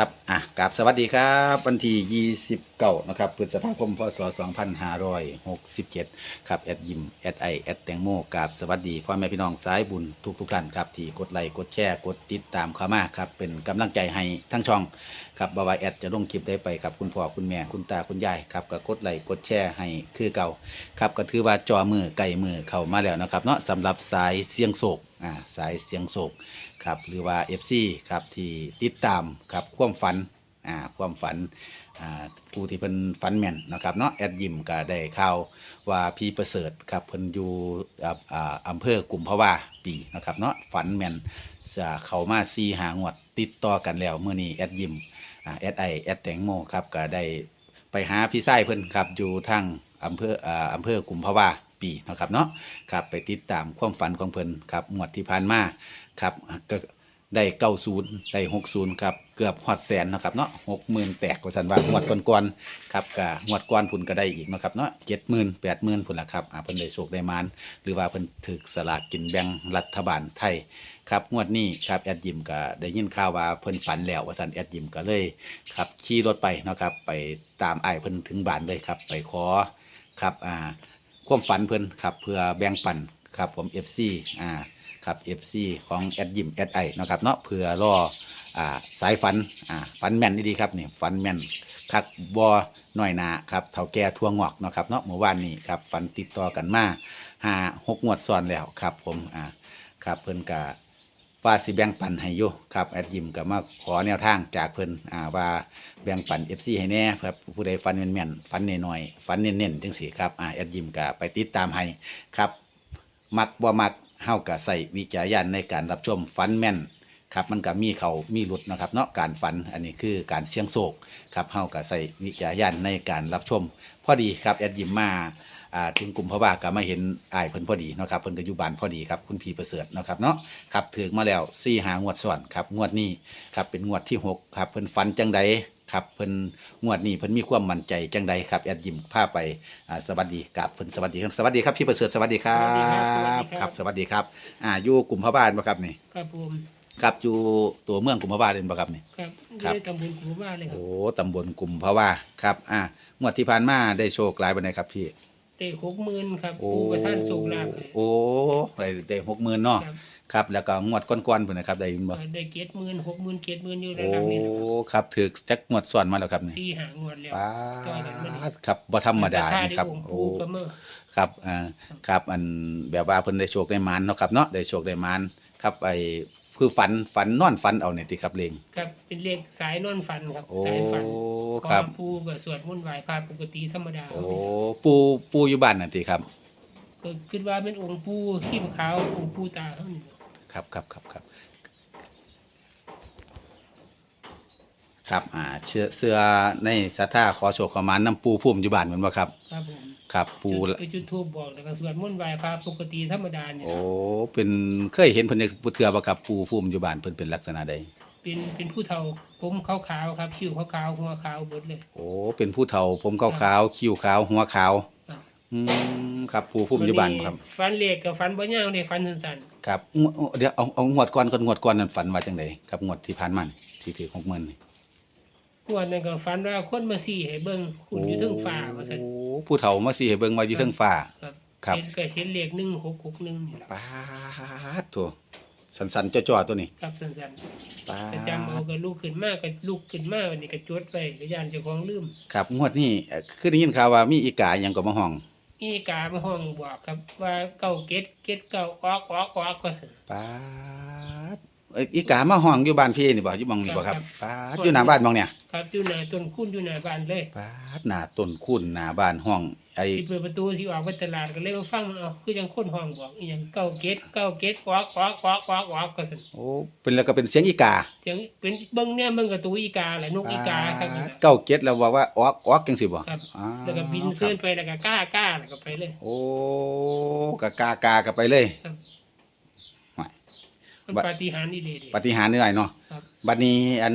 ครับอะกราบสวัสดีครับวันที่ 29 นะครับพฤษภาคมพศ2567 ครับ แอดยิม แอดไอ แอดแตงโมกราบสวัสดีพ่อแม่พี่น้องสายบุญทุกทุกท่านครับ ที่กดไลค์ กดแชร์ กดติดตามเข้ามาครับ เป็นกำลังใจให้ทั้งช่อง ครับบาวาแอดจะลงคลิปได้ไปกับคุณพ่อ คุณแม่ คุณตา คุณยาย ครับก็กดไลค์ กดแชร์ให้คือเก่า ครับก็ถือว่าจอมือไก่มือเข้ามาแล้วนะครับ เนาะสำหรับสายเสียงโศก อ่าสายเสียงโศกครับหรือว่า FC ครับที่ติดตามครับความฝันอ่าความฝันอ่าผู้ที่เพิ่นฝันแม่นนะครับเนาะแอดยิมก็ได้ข่าวว่าพี่ประเสริฐครับเพิ่นอยู่อ่าอ่าอำเภอกุมภาวาปีนะครับเนาะฝันแม่นจะเข้ามาซีหางวดติดต่อกันแล้วเมื่อนี้แอดยิมอ่าแอดไอแอดแตงโมครับก็ได้ไปหาพี่ไส้เพิ่นครับอยู่ทางอำเภออ่าอำเภอกุมภาวา ปีนะครับเนาะครับไปติดตามความฝันของเพิ่นครับงวดที่ผ่านมาครับก็ได้เก้าศูนย์ได้หกศูนย์ครับเกือบหอดแสนนะครับเนาะหกหมื่นแตกกว่าสันว่างวดก่อนๆครับกะงวดก่อนพุ่นก็ได้อีกนะครับเนาะเจ็ดหมื่นแปดหมื่นพุ่นละครับอ่าเพิ่นได้โชคได้มานหรือว่าเพิ่นถึกสลากกินแบ่งรัฐบาลไทยครับงวดนี้ครับแอดยิมก็ได้ยินข่าวว่าเพิ่นฝันแล้วว่าสันแอดยิมก็เลยครับขี่รถไปนะครับไปตามไอ้เพิ่นถึงบ้านเลยครับไปขอครับอ่า ความฝันเพิ่นครับเพื่อแบ่งปันครับผม FC อ่าครับ FC ของแอดยิมแอดไอนาะครับเนาะเพื่อรออ่าสายฝันอ่าฝันแม่นดีดีครับนี่ฝันแม่นคักบอหน่อยนาครับเท่าแก่ทั่วงอกเนาะครับเนาะเมื่อวานนี้ครับฝันติดต่อกันมาหาหกงวดซ้อนแล้วครับผมอ่าครับเพิ่นกะ ว่าสิแบ่งปันให้อยู่ครับแอดยิมก็มาขอแนวทางจากเพิ่นอ่าว่าแบ่งปัน FC ให้แน่ครับผู้ใดฟันแม่นๆฟันน้อยๆฟันเน้นๆจังซี่ครับอ่าแอดยิมก็ไปติดตามให้ครับมักบ่มักเฮาก็ใส่วิจารณญาณในการรับชมฟันแม่นครับมันก็มีเขามีหลุดนะครับเนาะการฝันอันนี้คือการเสี่ยงโศกครับเฮาก็ใส่วิจารณญาณในการรับชม พอดีครับแอดยิมมา อ่าถึงกลุ่มพระว่าก็มาเห็นอ้ายเพิ่นพอดีเนาะครับเพิ่นก็อยู่บ้านพอดีครับคุณพี่ประเสริฐเนาะครับเนาะครับถึงมาแล้ว4หางวดซ้อนครับงวดนี้ครับเป็นงวดที่หกครับเพิ่นฝันจังใดครับเพิ่นงวดนี้เพิ่นมีความมั่นใจจังใดครับแอดยิมพาไปอ่าสวัสดีครับเพิ่นสวัสดีครับสวัสดีครับพี่ประเสริฐสวัสดีครัสวัสดีครับบสวัสดีครับ ครับสวัสดีครับอ่าอยู่กลุ่มพระบาทบ่ครับนี่ครับผมครับอยู่ตัวเมืองกลุ่มพระบาทเป็นบ่ครับนี่ ครับครับได้ตำบลกูว่าเลยครับโอ้ตำบลกลุ่มพระว่าครับอ่างวดที่ผ่านมาได้โชคหลายปานใดครับพี่ ได้หกหมื่นครับโอ้ปูประท่านโชคลาภให้โอ้ได้ได้60,000เนาะครับครับ แล้วก็งวดก่อนๆพุ่นนะครับได้ยินบ่ก็ได้เก็ดหมื่นหกหมื่นเก็ดหมื่นอยู่ในโอ้ระดับนี้นะครับครับถึกจักงวดซ้อนมาแล้วครับนี่สี่หางวดแล้ว ป้าต่อกันมานี่ดครับบ่ธรรมดานี่ครับโอ้ โอ้ก็เมื่อ ครับอ่าครับอันแบบว่าเพิ่นได้โชคได้หมานเนาะครับเนาะได้โชคได้หมานครับไอ้คือฝันฝันนอนฝันเอาเนี่ยติครับเลงครับเป็นเลขสายนอนฟันครับ โอ้สายฟัน ครับปูก็สวดมนต์ไหว้พระปกติธรรมดาโอ้ปูปูอยู่บ้านน่ะติครับ ก็คิดว่าเป็นองค์ปูขี้ขาวองค์ปูตาเท่านี้ครับครับครับครับครับอ่าเชื่อเสื้อในศรัทธาขอโชคขอหมานน้ำปูพุ่มอยู่บ้านเหมือนบ่ครับ ครับผมครับ ปูไปจุดทูบบอกแล้วก็สวดมนต์ไหว้พระปกติธรรมดาเนี่ยโอ้เป็นเคยเห็นเพิ่นในผู้เทื่อบ่ครับปูพุ่มอยู่บ้านเพิ่นเป็นลักษณะใด เป็นเป็นผู้เฒ่าผมขาวๆครับคิ้วขาวๆหัวขาวเบิดเลย โอ้เป็นผู้เฒ่าผมขาวๆคิ้วขาวหัวขาวครับอืมครับปูพุ่มอยู่บ้านบ่ครับฟันเหล็กกับฟันบ่ย่างเลยฟันสั้นครับงวดเดี๋ยวเอาเอางวดก่อนก่อนงวดก่อนนั่นฝันว่าจังไดครับงวดที่ผ่านมานี่ที่ถือ60,000นี่ๆหัวนั่นก็ฟันว่าคนมาสี่ให้เบิ่งคุณอยู่เทึงฟ้าว่าซั่นโอ้ผู้เฒ่ามาสิให้เบิ่งว่าอยู่เทิงฟ้าครับครับเห็นก็เห็นเลข1661นี่ล่ะปาดโถ สันๆจ่อๆตัวนี้ครับสั้นปาๆก็จำเอาดก็ลุกขึ้นมาก็ลุกขึ้นมาวันนี้ก็จดไว้ก็ย่านเจ้าของลืมครับงวดนี้เอ่อคือได้ยินข่าวว่ามีอีกาหยังก็มาห้อง อีกามาห้องบอกครับว่าเก้าเก็ดเก็ดเก้าออกออกออกว่าซั่นปาด เอ้ยอีกามาห้องอยู่บ้านพี่นี่บ่อยู่หมองนี่บ่ครับครับปาดอยู่หน้าบ้านหมองเนี่ยครับอยู่หน้าต้นคุณอยู่หน้าบ้านเลยปาดหน้าต้นคูนหน้าบ้านห้องไอ้ที่เปิดประตูที่ออกไปตลาดก็เลยมาฟังมันเอาคือยังคนห้องบอกอีหยังเก้าเก็ดเก้าเก็ดออกออกออกออกออกก็ซั่นโอ้เป็นแล้วก็เป็นเสียงอีกาเสียงเป็นเบิ่งเนี่ยเบิ่งกับตัวอีกาแหละนกอีกาครับนี่ปาดน่ะเก้าเจ็ดแล้วว่าว่าออกออกจังซี่บ่ครับอ้าแล้วก็บินครัเสื่บอนไปแล้วก็กล้ากล้าแล้วก็ไปเลย โอ้กะกากากะไปเลยครับไม่ มันบัดปาฏิหาริย์นี่เลยดิปฏิหารย์นี่หน่อยเนาะครับ บัดนี้อัน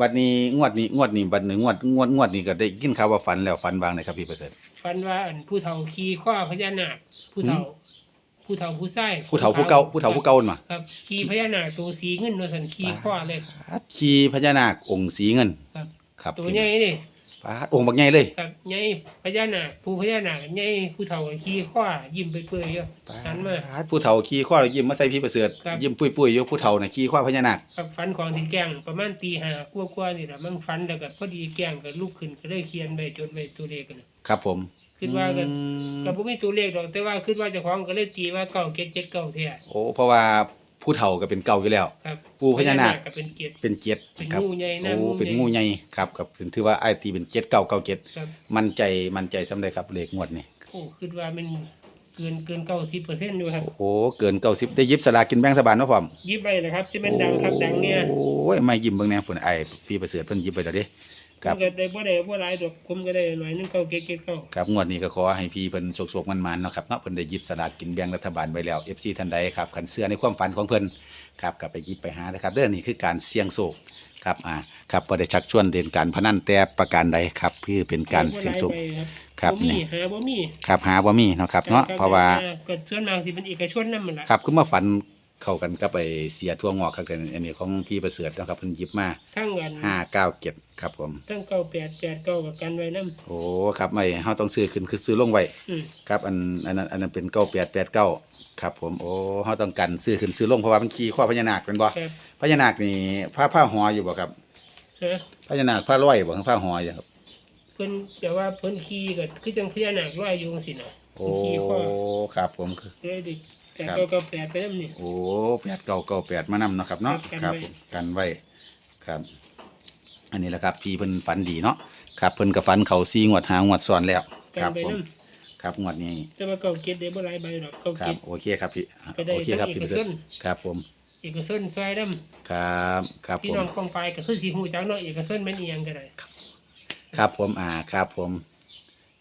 บัดนี้งวดนี้งวดนี้บัดนี้งวดงวดงวดนี้ก็ได้ยินข่าวว่าฝันแล้วฝันวางเลยครับพี่ประเสริฐฟันว่าอันผู้เฒ่าขี่ข้อพญานาคผู้เฒ่า ผู้เฒ่าผู้ชายผู้เฒ่าผู้เก่าผู้เฒ่าผู้เก่านั่นมาครับขี่พญานาคตัวสีเงินว่าซั่นขี่ข้อเลย ขี่พญานาคองค์สีเงิน ครับครับตัวใหญ่นี่ ปาดองค์บักใหญ่เลยครับใหญ่พญานาคผู้พญานาคใหญ่ผู้เฒ่าขี่ข้อยิ้มไปเปื่อยๆอยู่หันมาปดผู้เฒ่าขี่ข้อแล้วยิ้มมาใส่พี่ประเสริฐครับ ยิ้มปุ้ยๆอยู่ผู้เฒ่าน่ะขี่ข้อพญานาคครับฝันของที่แกล้งประมาณตีห้ากว่าๆนี่ล่ะมันฝันแล้วก็พอดีแกล้งก็ลุกขึ้นก็เลยเขียนไว้จดไว้ตัวเลขกันน่ะครับผมคิดว่าก็อืมก็บ่มีตัวเลขดอกแต่ว่าคิดว่าเจ้าของก็เลยตีว่าเก้าเจ็ดเจ็ดเก้าแท้โอ้เพราะว่า ผู้เฒ่าก็เป็นเก่าอยู่แล้ว ครับปู่พญานาค ก็เป็นเกียรติเป็นเจ็ดเป็นครับงูใหญ่นะโอ้งูเป็นใหญ่งูใหญ่ครับครับถือว่าไอ้ายตีเป็นเจ็ดเก่าเก่าเจ็ดครับมั่นใจมั่นใจทำได้ครับเลขงวดนี่โอ้คิดว่ามันเกินเกินเก้าสิบเปอร์เซ็นต์อยู่ครับโอ้เกินเก้าสิบได้ยิบสลากกินแบ่งรัฐบาลเนาะพร้อมยิบไปเลยครับจะเป็นดังครับดังเนี่ยโอ้ยไม่ยิ้มเบิ่งแน่พุ่นไอ้ายพี่ประเสริฐเพิ่นยิ้มไปแล้วเด้ คผรับมก็ได้บ่ได้บ่หลายดอกผมก็ได้หน่อยหนึงเก้าเก็ดเก็ดเก้าครับงวดนี้ก็ขอให้พี่เพิ่นสุกๆมันๆเนาะครับเนาะเพิ่นได้หยิบสลากกินแบ่งรัฐบาลไว้แล้ว FC ท่านใดครับคันเสื้อในความฝันของเพิ่นครับกลับไปหยิบไปหานะครับเด้อนี่คือการเสี่ยงโชคครับอ่าครับบ่ได้ชักชวนเด่นการพนันแต่ประการใดครับคือเป็นการเสี่ยงโชคบ่หลายใบคครัรับบบ่มีนี่หาบ่มีครับหาบ่มีเนาะครับเนาะเพราะว่า ก็ส่วนมากสิเป็นเอกชนนำมันล่ะครับคือมาฝัน เข้ากันกับไปเสียทั่วงอกครับกันอันนี้ของพี่ประเสริฐเนาะครับเพิ่นหยิบมาทั้งกัน597ครับผม ทั้งเก้าแปดแปดเก้ากับกันไว้นำโอ้ครับไม่เฮาต้องซื้อขึ้นคือซื้อลงไว้อืมครับอันอันนั้นอันนั้นเป็นเก้าแปดแปดเก้าครับ ผมโอ้เขาต้องกันซื้อขึ้นซื้อลงเพราะว่ามันขี่ข้อพญานาคเป็นบ่ครับพญานาคนี่ผ้าผ้าหออยู่บ่ครับฮะพญานาคผ้าร้อยบ่คือผ้าหออยู่ครับเพิ่นแต่ว่าเพิ่นขี่ก็คือจังพญานาคลอยอยู่จังซี่น่ะ โอ้เพิ่นขี่ข้อครับผมคือเลยดิแต่ครับเก้าเก้าแปดไปนำนี่ โอ้แปดเก้าเก้าแปดมานำเนาะครับเนาะครับครับกันไว้ผมกันไว้ครับ อันนี้แหละครับ พี่เพิ่นฝันดีเนาะครับเพิ่นก็ฝันเขาซีงวดหางวดซ้อนแล้ว กัครับนไปผมนำครับงวดนี้ แต่ว่าเก้าเก็ดได้บ่หลายใบดอกเก้าครัเก็บด โอเคครับพี่ก็ได้โอเคครับทั้งพี่เอประกเสชริฐนครับผมเอกชนซอยนำครับครับพี่ผมน้องกองไปก็คือสิฮู้จักเนาะเอกชนแม่นอีหยังก็ได้ครับผมอ่าครับผม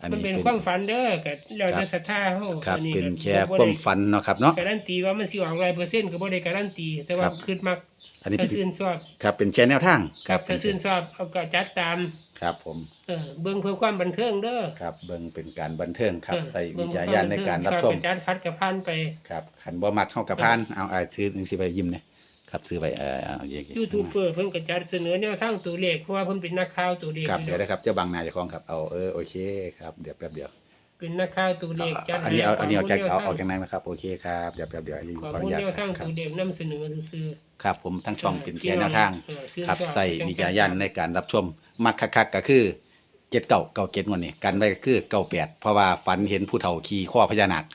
อันมันนี้เป็นเป็นความฝันเด้อก็แล้วแต่ศรัทธาเฮาครับอัเป็นก็แค่บ่คได้วามฝันเนาะครับเนาะ การันตีว่ามันสิออก100%ก็บ่ได้การันตี แต่ว่าครับ คิดมักอันนี้ถ้าเป็นชื่นชอบครับเป็นแค่แนวทางครับถ้าชื่นชอบเอาก็จัดตามครับผมเออเบิ่งเพื่อความบันเทิงเด้อครับเบิ่งเป็นการบันเทิงครับ เออใส่เบิ่วิงจารณญาณในการรับชมเป็นการคัดกับพันไป ครับขันบ่มักเข้ากับพานเอาอายถือจังสิไปยิ้มเนี่ย ครับถือไปเออเอาอย่างงี้ยูทูบเบอร์เพิ่นก็จัดเสนอแนวทางตัวเลขเพราะว่าเพิ่นเป็นนักข่าวตัวเลขครับนี่เดี๋ยวเนาะนะครับเจ้าบางนายเจ้าของครับเอาเออโอเคครับเดี๋ยวแป๊บเดียวเป็นนักข่าวตัวเลขจัดอันนี้เอาอันนี้เอาจากให้เอาข้เอามูลจากนั้นนะครับโอเคครับเดี๋ยวแป๊บเดียวอายุข้อขออมูนุลญาตแนวทางครัตับวเลขนํเสนอซื่อครับผมทั้งช่องเป็นแค่แนวทาง เออชื่นครับชอใส่จังวิจารณญาณในการรับชมมักคักๆก็คือเจ็ดเก่าเก่าเจ็ดวันนี้กันไว้ก็คือเก่าแปดเพราะว่าฝันเห็นผู้เฒ่าขี่ข้อพญานาค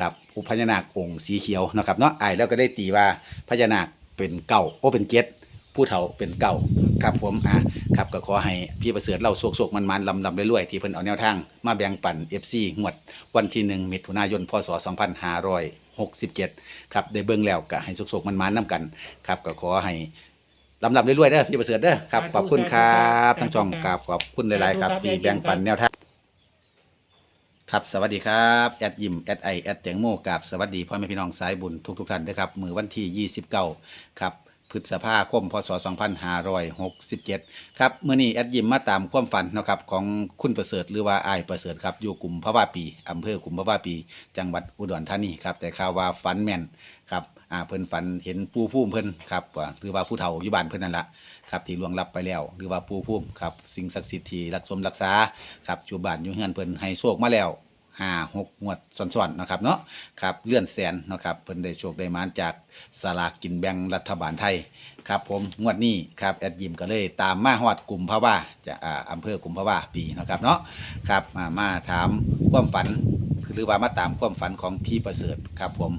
ครับผู้พญานาคองค์สีเขียวนะครับเนาะไอ้ายแล้วก็ได้ตีว่าพญานาค เป็นเก่าโอ้เป็นเจ็ดผู้เฒ่าเป็นเก่าครับผมอ่าครับก็ขอให้พี่ประเสริฐเล่าโศกๆมันๆลำลำรวยๆที่เพิ่นเอาแนวทาง มาแบ่งปัน FC งวด วันที่หนึ่งมิถุนายนพศ2567 ครับได้เบิ่งแล้วก็ให้โศกๆมันๆนํกัน ครับก็ขอให้ลำดับเรื่อยๆเด้อพี่ประเสริฐเด้อครับขอบคุณครับทั้งช่องกราบขอบคุณหลายๆครับที่แบ่งปันแนวทาง ครับสวัสดีครับแอดยิมแอดไอแอดแตงโมกับสวัสดีพ่อแม่พี่น้องสายบุญทุกๆท่านนะครับมือวันที่ 29 ครับพฤษภาคมพศ 2567 ครับเมื่อนี้แอดยิมมาตามความฝันนะครับของคุณประเสริฐหรือว่าไอประเสริฐครับอยู่กลุ่มพระว่าปีอำเภอกลุ่มพระว่าปี จังหวัดอุดรธานีครับแต่ข่าวว่าฝันแม่นครับ อ่าเพิ่นฝันเห็นปูพุ่มเพิ่นครับว่าหรือว่าผู้เฒ่าอยู่บ้านเพิ่นนั่นละครับที่ล่วงลับไปแล้ว หรือว่าปูพุ่มครับสิ่งศักดิ์สิทธิ์ที่รักสมรักษาครับอยู่บ้านอยู่เฮือนเพิ่นให้โชคมาแล้วห้าหกงวดซ้อนๆนะครับเนาะครับเลื่อนแสนนะครับเพิ่นได้โชคได้มานจากสลากกินแบ่งรัฐบาลไทยครับผมงวดนี้ครับแอดยิมก็เลยตามมาฮอดกลุ่มพะว่าจะอ่าอำเภอกลุ่มพะว่าปีนะครับเนาะครับมามาถามความฝัน หรือว่ามาตามความฝันของพี่ประเสริฐครับผม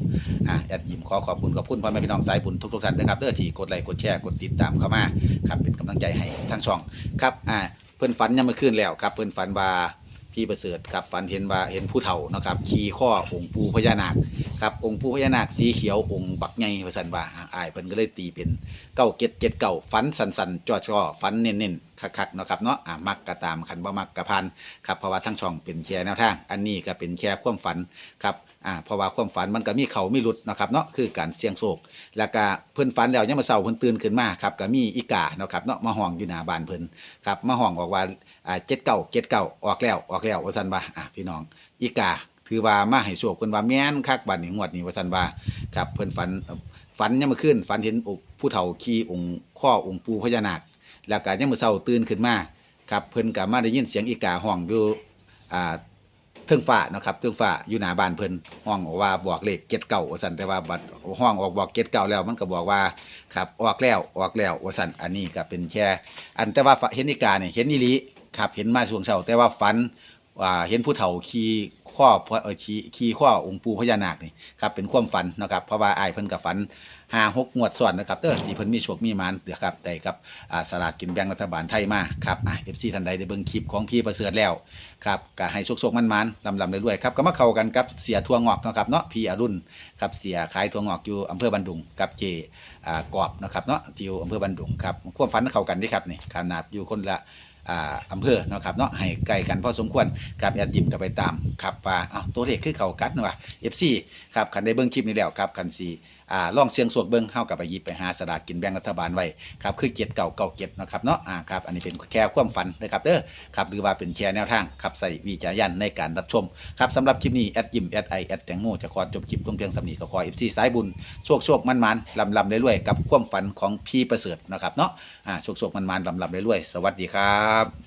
อะแอดยิมขอขอบคุณขอบคุณพ่อแม่พี่น้องสายบุญทุกๆท่านนะครับเด้อที่กดไลค์กดแชร์กดติดตามเข้ามาครับเป็นกำลังใจให้ทั้งช่องครับอ่าเพื่อนฝันยังมาขึ้นแล้วครับ เพื่อนฝันว่าพี่ประเสริฐครับฝันเห็นว่าเห็นผู้เฒ่านะครับขี่ข้อองค์ปูพญานาค ครับองค์ปู่พญานาคสีเขียวองค์บักใหญ่ว่าซั่นว่าอ้ายเพิ่นก็เลยตีเป็นเก้าเจ็ดเจ็ดเก้าฟันสันสันจอจอฟันเน้นเน้นคักคักๆเนาะครับเนาะอ่ามักกระตามขันบ่มักกระพันครับเพราะว่าทั้งช่องเป็นแชร์แนวทาง อันนี้ก็เป็นแชร์ความฝันครับอ่าเพราะว่าความฝันมันก็มีเขามีหลุดนะครับเนาะคือการเสี่ยงโชคแล้วก็เพิ่นฝันแล้วยังมาเศร้าเพิ่นตื่นขึ้นมาครับก็มีอีกาเนาะครับเนาะมาห้องอยู่หน้าบ้านเพิ่นครับมาห้องบอกว่าอ่าเจ็ดเก้าเจ็ดเก้าออกแล้วออกแล้วว่าซั่นว่าอ่าพี่น้องอีกา ถือว่ามาให้โชคเพิ่นว่าแม่นคักบัดนี้งวดนี้ว่าซั่นว่าครับเพิ่นฝันฝันยามมื้อคืนฝันเห็นอกผู้เฒ่าขี่องค์ข้อองค์ปูพญานาคแล้วก็ยามมื้อเช้าตื่นขึ้นมาครับเพิ่นก็มาได้ยินเสียงอีกาห้องอยู่อ่าเทิงฟ้าเนาะครับเทิงฟ้าอยู่หน้าบ้านเพิ่นห้องว่าบอกเลข79ว่าซั่นแต่ว่าบัดห้องออกบอก79แล้วมันก็บอกว่าครับออกแล้วออกแล้วว่าซั่นอันนี้ก็เป็นแค่อันแต่ว่าเห็นอีกาเนี่ยเห็นอีหลีครับเห็นมาช่วงเช้าแต่ว่าฝันว่าเห็นผู้เฒ่าขี่ ข้อพระเออขี่ขี่ข้อองค์ปู่พญานาคนี่ครับเป็นความฝันนะครับเพราะว่าอายเพิ่นกับฝันห้าหกงวดซ้อนนะครับเด้อที่เพิ่นมีโชคมีหมานเด้อครับได้ครับอ่าสลากกินแบ่งรัฐบาลไทยมาครับอ่า FC ท่านใดได้เบิ่งคลิปของพี่ประเสริฐแล้วครับก็ให้โชคๆมันๆลำๆรวยๆครับก็มาเข้ากันกับเสียทั่วงอกเนาะครับเนาะพี่อรุณครับเสียขายทั่วงอกอยู่อำเภอบันดุงกับเจอ่ากอบนะครับเนาะที่อยู่อำเภอบันดุงครับความฝันเข้ากันเด้ครับนี่ขนาดอยู่คนละ อ่าอำเภอเนาะครับเนาะให้ไกลกันพอสมควรกับแอดยิมกับไปตามครับว่าอ้าวตัวเลขคือเขากัดนว่ะ FC ครับคันได้เบิ้งคลิปนี้แล้วครับคันซี อ่าล่องเสียงโศกเบิ่งเฮากับไปหยิบไปหาสลากกินแบ่งรัฐบาลไว้ครับคือเกียรเก่าเก่าเกียรนะครับเนาะอ่าครับอันนี้เป็นแค่ความฝันนะครับเด้อครับหรือว่าเป็นแค่แนวทางครับใส่วิจารณญาณในการรับชมครับสำหรับคลิปนี้แอดยิมแอดไอแอดแตงโมจะขอจบคลิปเพียงสำนีก็ขอ FC สายบุญโชคโชคมันมันลำลำเรื่อยๆกับความฝันของพี่ประเสริฐนะครับเนาะอ่าโชคโชคมันมันลำลำเรื่อยๆสวัสดีครับ